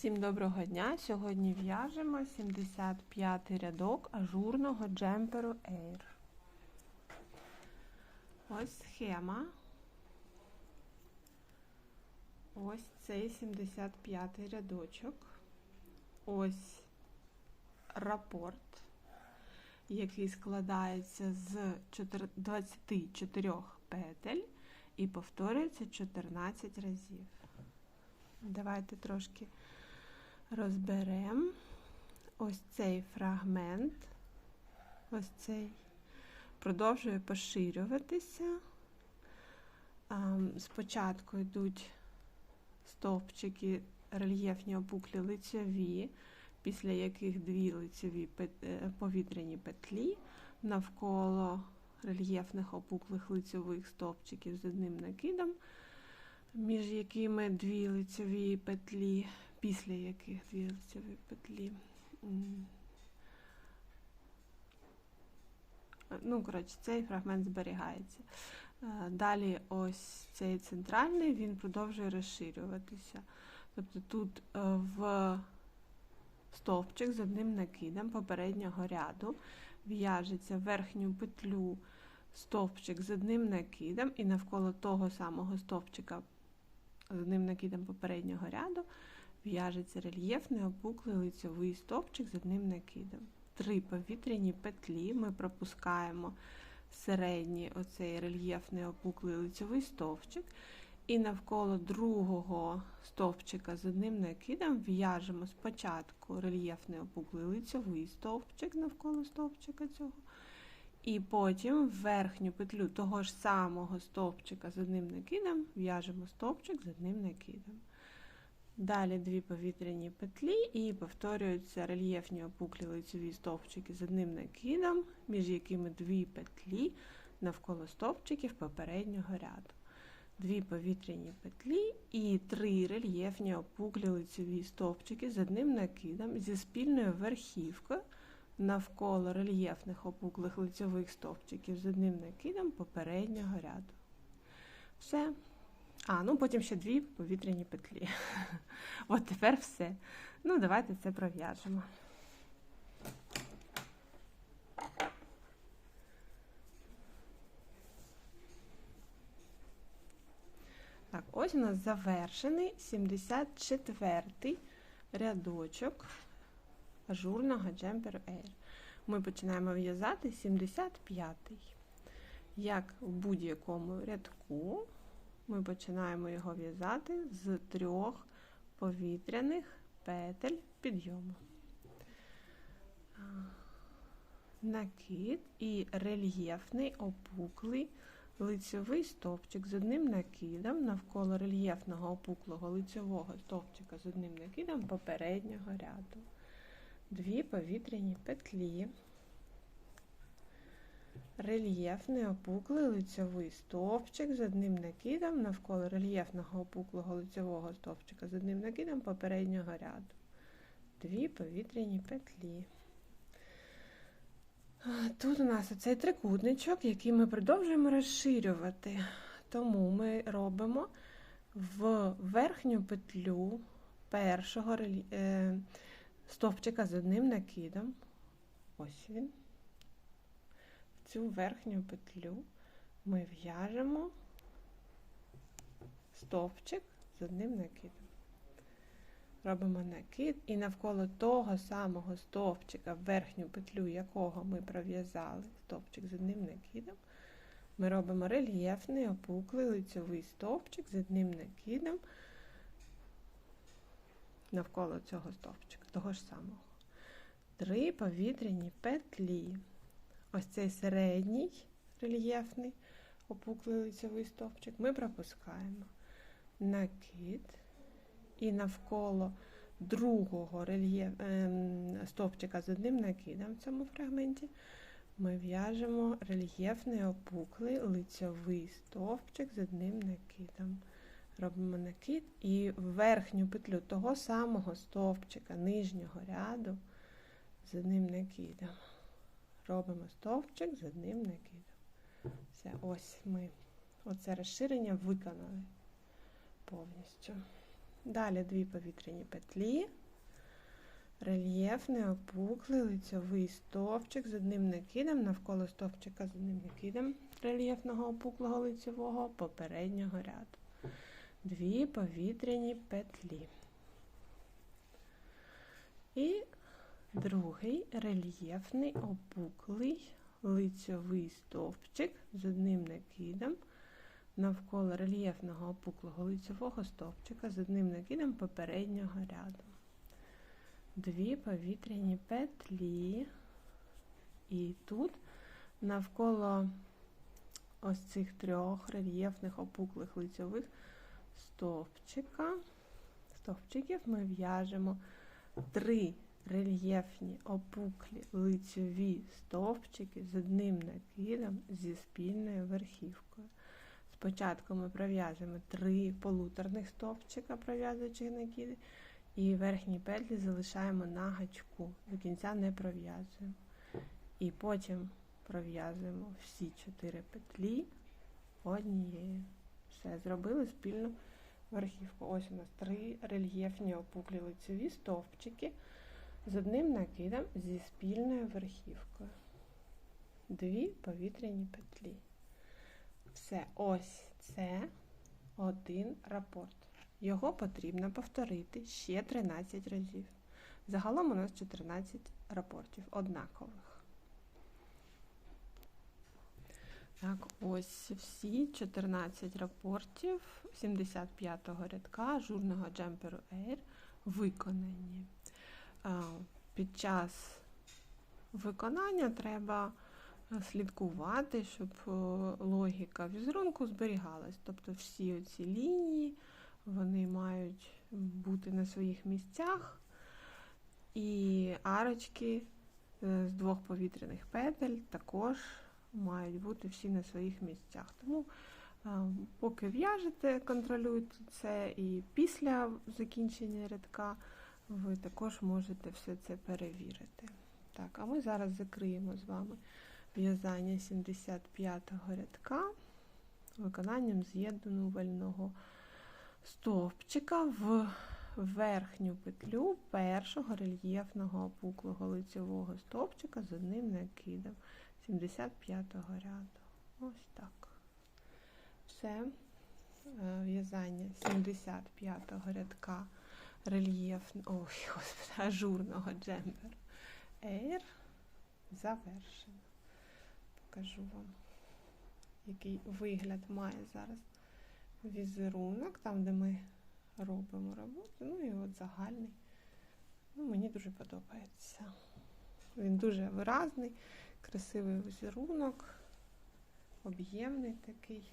Всім доброго дня! Сьогодні в'яжемо 75 рядок ажурного джемперу Air. Ось схема. Ось цей 75 рядочок. Ось рапорт, який складається з 24 петель і повторюється 14 разів. Давайте трошки розберемо ось цей фрагмент, ось цей продовжує поширюватися. Спочатку йдуть стовпчики рельєфні опуклі лицьові, після яких дві лицьові е, повітряні петлі навколо рельєфних опуклих лицьових стовпчиків з одним накидом, між якими дві лицьові петлі після яких дві петлі. Ну, коротше, цей фрагмент зберігається. Е, далі ось цей центральний, він продовжує розширюватися. Тобто тут е, в стовпчик з одним накидом попереднього ряду в'яжеться верхню петлю стовпчик з одним накидом, і навколо того самого стовпчика з одним накидом попереднього ряду в'яжеться рельєфний опуклий лицьовий стовпчик з одним накидом. Три повітряні петлі ми пропускаємо середній оцей рельєфний опуклий лицьовий стовпчик. І навколо другого стовпчика з одним накидом в'яжемо спочатку рельєфний опуклий лицьовий стовпчик навколо стовпчика цього. І потім в верхню петлю того ж самого стовпчика з одним накидом в'яжемо стовпчик з одним накидом. Далі дві повітряні петлі і повторюються рельєфні опуклі лицеві стовпчики з одним накидом, між якими дві петлі навколо стовпчиків попереднього ряду. Дві повітряні петлі і три рельєфні опуклі лицеві стовпчики з одним накидом зі спільною верхівкою навколо рельєфних опуклих лицевих стовпчиків з одним накидом попереднього ряду. Все. А, ну потім ще дві повітряні петлі. От тепер все. Ну, давайте це пров'яжемо. Так, ось у нас завершений 74-й рядочок ажурного джемперу Air. Ми починаємо в'язати 75-й. Як в будь-якому рядку ми починаємо його в'язати з трьох повітряних петель підйому. Накид і рельєфний опуклий лицьовий стовпчик з одним накидом навколо рельєфного опуклого лицьового стовпчика з одним накидом попереднього ряду. Дві повітряні петлі рельєфний опуклий лицьовий стовпчик з одним накидом навколо рельєфного опуклого лицьового стовпчика з одним накидом попереднього ряду. Дві повітряні петлі. Тут у нас оцей трикутничок, який ми продовжуємо розширювати. Тому ми робимо в верхню петлю першого е, стовпчика з одним накидом. Ось він цю верхню петлю ми в'яжемо стовпчик з одним накидом. Робимо накид і навколо того самого стовпчика, верхню петлю якого ми пров'язали стовпчик з одним накидом, ми робимо рельєфний опуклий лицьовий стовпчик з одним накидом навколо цього стовпчика, того ж самого. Три повітряні петлі. Ось цей середній рельєфний опуклий лицевий стовпчик ми пропускаємо накид і навколо другого рельєф, ем, стовпчика з одним накидом в цьому фрагменті ми в'яжемо рельєфний опуклий лицьовий стовпчик з одним накидом. Робимо накид і верхню петлю того самого стовпчика нижнього ряду з одним накидом робимо стовпчик з одним накидом. Все, ось ми оце розширення виконали повністю. Далі дві повітряні петлі, рельєфний, опуклий, лицьовий стовпчик з одним накидом, навколо стовпчика з одним накидом рельєфного опуклого лицьового попереднього ряду. Дві повітряні петлі. І другий рельєфний, опуклий, лицьовий стовпчик з одним накидом навколо рельєфного опуклого лицевого стовпчика з одним накидом попереднього ряду. Дві повітряні петлі. І тут навколо ось цих трьох рельєфних опуклих лицьових стовпчика, стовпчиків ми в'яжемо три рельєфні опуклі лицьові стовпчики з одним накидом зі спільною верхівкою. Спочатку ми пров'язуємо три полуторних стовпчика, пров'язуючи накиди, і верхні петлі залишаємо на гачку, до кінця не пров'язуємо. І потім пров'язуємо всі чотири петлі однією. Все, зробили спільну верхівку. Ось у нас три рельєфні опуклі лицеві стовпчики з одним накидом зі спільною верхівкою. Дві повітряні петлі. Все, ось це один рапорт. Його потрібно повторити ще 13 разів. Загалом у нас 14 рапортів однакових. Так, ось всі 14 рапортів 75-го рядка журного джемперу Air виконані. Під час виконання треба слідкувати, щоб логіка візерунку зберігалась. Тобто всі ці лінії вони мають бути на своїх місцях, і арочки е, з двох повітряних петель також мають бути всі на своїх місцях. Тому, поки в'яжете, контролюйте це, і після закінчення рядка ви також можете все це перевірити. Так, а ми зараз закриємо з вами в'язання 75-го рядка виконанням з'єднувального стовпчика в верхню петлю першого рельєфного опуклого лицевого стовпчика з одним накидом 75-го ряду. Ось так. Все. Е, в'язання 75-го рядка рельєфного, ой, господи, ажурного джембер Air завершено покажу вам, який вигляд має зараз візерунок, там, де ми робимо роботу. Ну і от загальний. Ну, Мені дуже подобається. Він дуже виразний, красивий візерунок, об'ємний такий.